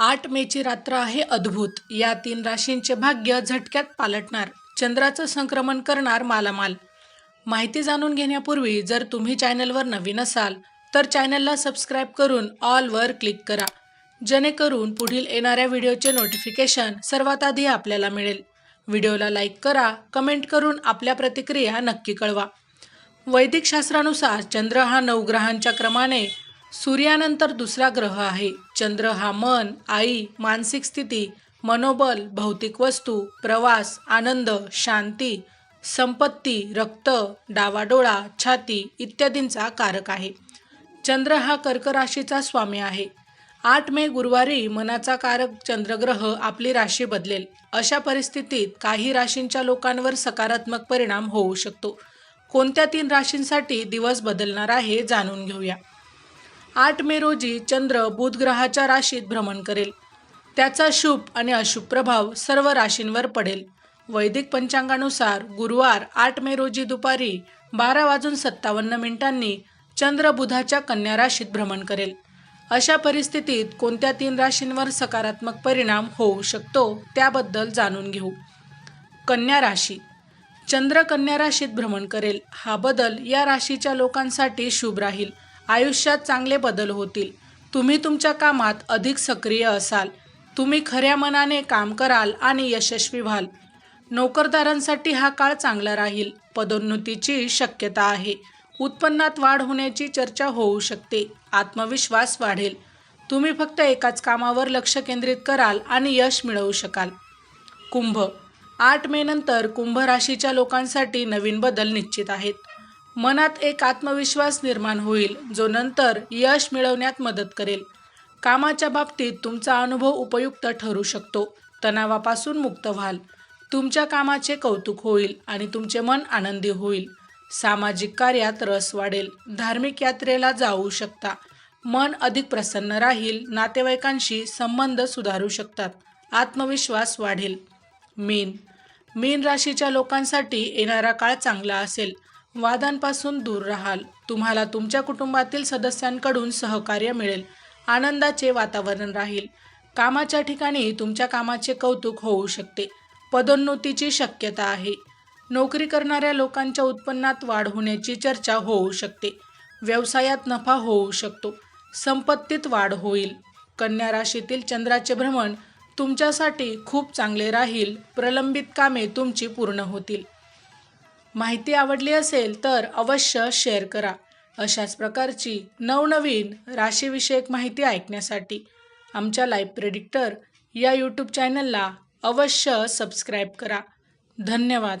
आठ मेची रात्र आहे अद्भुत. या तीन राशींचे भाग्य झटक्यात पालटणार. चंद्राचं संक्रमण करणार मालामाल. माहिती जाणून घेण्यापूर्वी जर तुम्ही चॅनलवर नवीन असाल तर चॅनलला सबस्क्राईब करून ऑलवर क्लिक करा. जेणेकरून पुढील येणाऱ्या व्हिडिओचे नोटिफिकेशन सर्वात आधी आपल्याला मिळेल. व्हिडिओला लाईक करा कमेंट करून आपल्या प्रतिक्रिया नक्की कळवा. वैदिक शास्त्रानुसार चंद्र हा नऊ ग्रहांच्या क्रमाने सूर्यानंतर दुसरा ग्रह आहे. चंद्र हा मन आई मानसिक स्थिती मनोबल भौतिक वस्तू प्रवास आनंद शांती संपत्ती रक्त डावाडोळा छाती इत्यादींचा कारक आहे. चंद्र हा कर्क राशीचा स्वामी आहे. आठ मे गुरुवारी मनाचा कारक चंद्रग्रह आपली राशी बदलेल. अशा परिस्थितीत काही राशींच्या लोकांवर सकारात्मक परिणाम होऊ शकतो. कोणत्या तीन राशींसाठी दिवस बदलणार आहे जाणून घेऊया. आठ मे रोजी चंद्र बुधग्रहाच्या राशीत भ्रमण करेल. त्याचा शुभ आणि अशुभ प्रभाव सर्व राशींवर पडेल. वैदिक पंचांगानुसार गुरुवार आठ मे रोजी दुपारी बारा वाजून सत्तावन्न मिनिटांनी चंद्र बुधाच्या कन्या राशीत भ्रमण करेल. अशा परिस्थितीत कोणत्या तीन राशींवर सकारात्मक परिणाम होऊ शकतो त्याबद्दल जाणून घेऊ. कन्या राशी. चंद्र कन्या राशीत भ्रमण करेल. हा बदल या राशीच्या लोकांसाठी शुभ राहील. आयुष्यात चांगले बदल होतील. तुम्ही तुमच्या कामात अधिक सक्रिय असाल. तुम्ही खऱ्या मनाने काम कराल आणि यशस्वी व्हाल. नोकरदारांसाठी हा काळ चांगला राहील. पदोन्नतीची शक्यता आहे. उत्पन्नात वाढ होण्याची चर्चा होऊ शकते. आत्मविश्वास वाढेल. तुम्ही फक्त एकाच कामावर लक्ष केंद्रित कराल आणि यश मिळवू शकाल. कुंभ. आठ मे नंतर कुंभ राशीच्या लोकांसाठी नवीन बदल निश्चित आहेत. मनात एक आत्मविश्वास निर्माण होईल जो नंतर यश मिळवण्यात मदत करेल. कामाच्या बाबतीत तुमचा अनुभव उपयुक्त ठरू शकतो. तणावापासून मुक्त व्हाल. तुमच्या कामाचे कौतुक होईल आणि तुमचे मन आनंदी होईल. सामाजिक कार्यात रस वाढेल. धार्मिक यात्रेला जाऊ शकता. मन अधिक प्रसन्न राहील. नातेवाईकांशी संबंध सुधारू शकतात. आत्मविश्वास वाढेल. मीन. मीन राशीच्या लोकांसाठी येणारा काळ चांगला असेल. वादांपासून दूर राहाल. तुम्हाला तुमच्या कुटुंबातील सदस्यांकडून सहकार्य मिळेल. आनंदाचे वातावरण राहील. कामाच्या ठिकाणी तुमच्या कामाचे कौतुक होऊ शकते. पदोन्नतीची शक्यता आहे. नोकरी करणाऱ्या लोकांच्या उत्पन्नात वाढ होण्याची चर्चा होऊ शकते. व्यवसायात नफा होऊ शकतो. संपत्तीत वाढ होईल. कन्या राशीतील चंद्राचे भ्रमण तुमच्यासाठी खूप चांगले राहील. प्रलंबित कामे तुमची पूर्ण होतील. माहिती आवडली असेल तर अवश्य शेअर करा. अशाच प्रकारची नवनवीन राशीविषयक माहिती ऐकण्यासाठी आमच्या लाईव्ह प्रेडिक्टर या यूट्यूब चॅनलला अवश्य सबस्क्राईब करा. धन्यवाद.